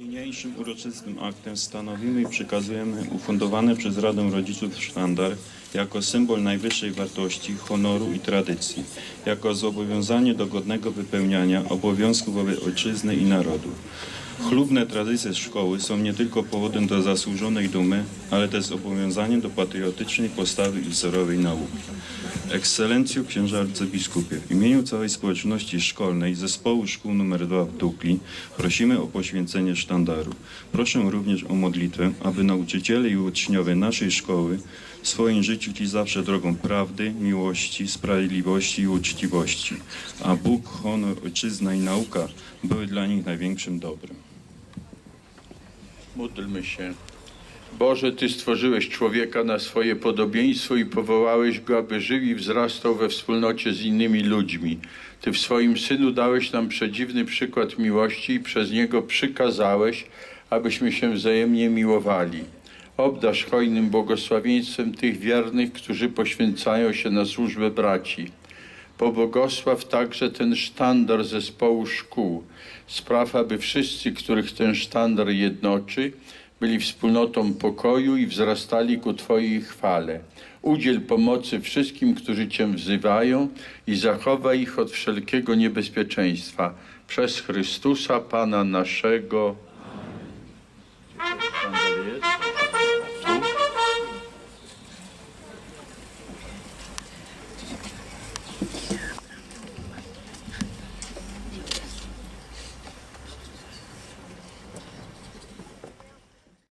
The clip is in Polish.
Niniejszym uroczystym aktem stanowimy i przekazujemy ufundowany przez Radę Rodziców sztandar jako symbol najwyższej wartości, honoru i tradycji, jako zobowiązanie do godnego wypełniania obowiązków wobec ojczyzny i narodu. Chlubne tradycje szkoły są nie tylko powodem do zasłużonej dumy, ale też zobowiązaniem do patriotycznej postawy i wzorowej nauki. Ekscelencjo księża arcybiskupie, w imieniu całej społeczności szkolnej Zespołu Szkół nr 2 w Dukli prosimy o poświęcenie sztandaru. Proszę również o modlitwę, aby nauczyciele i uczniowie naszej szkoły w swoim życiu szli zawsze drogą prawdy, miłości, sprawiedliwości i uczciwości, a Bóg, honor, ojczyzna i nauka były dla nich największym dobrem. Módlmy się. Boże, Ty stworzyłeś człowieka na swoje podobieństwo i powołałeś go, aby żył i wzrastał we wspólnocie z innymi ludźmi. Ty w swoim Synu dałeś nam przedziwny przykład miłości i przez niego przykazałeś, abyśmy się wzajemnie miłowali. Obdasz hojnym błogosławieństwem tych wiernych, którzy poświęcają się na służbę braci. Pobłogosław także ten sztandar zespołu szkół. Spraw, aby wszyscy, których ten sztandar jednoczy, byli wspólnotą pokoju i wzrastali ku Twojej chwale. Udziel pomocy wszystkim, którzy Cię wzywają i zachowaj ich od wszelkiego niebezpieczeństwa. Przez Chrystusa, Pana naszego. Jest?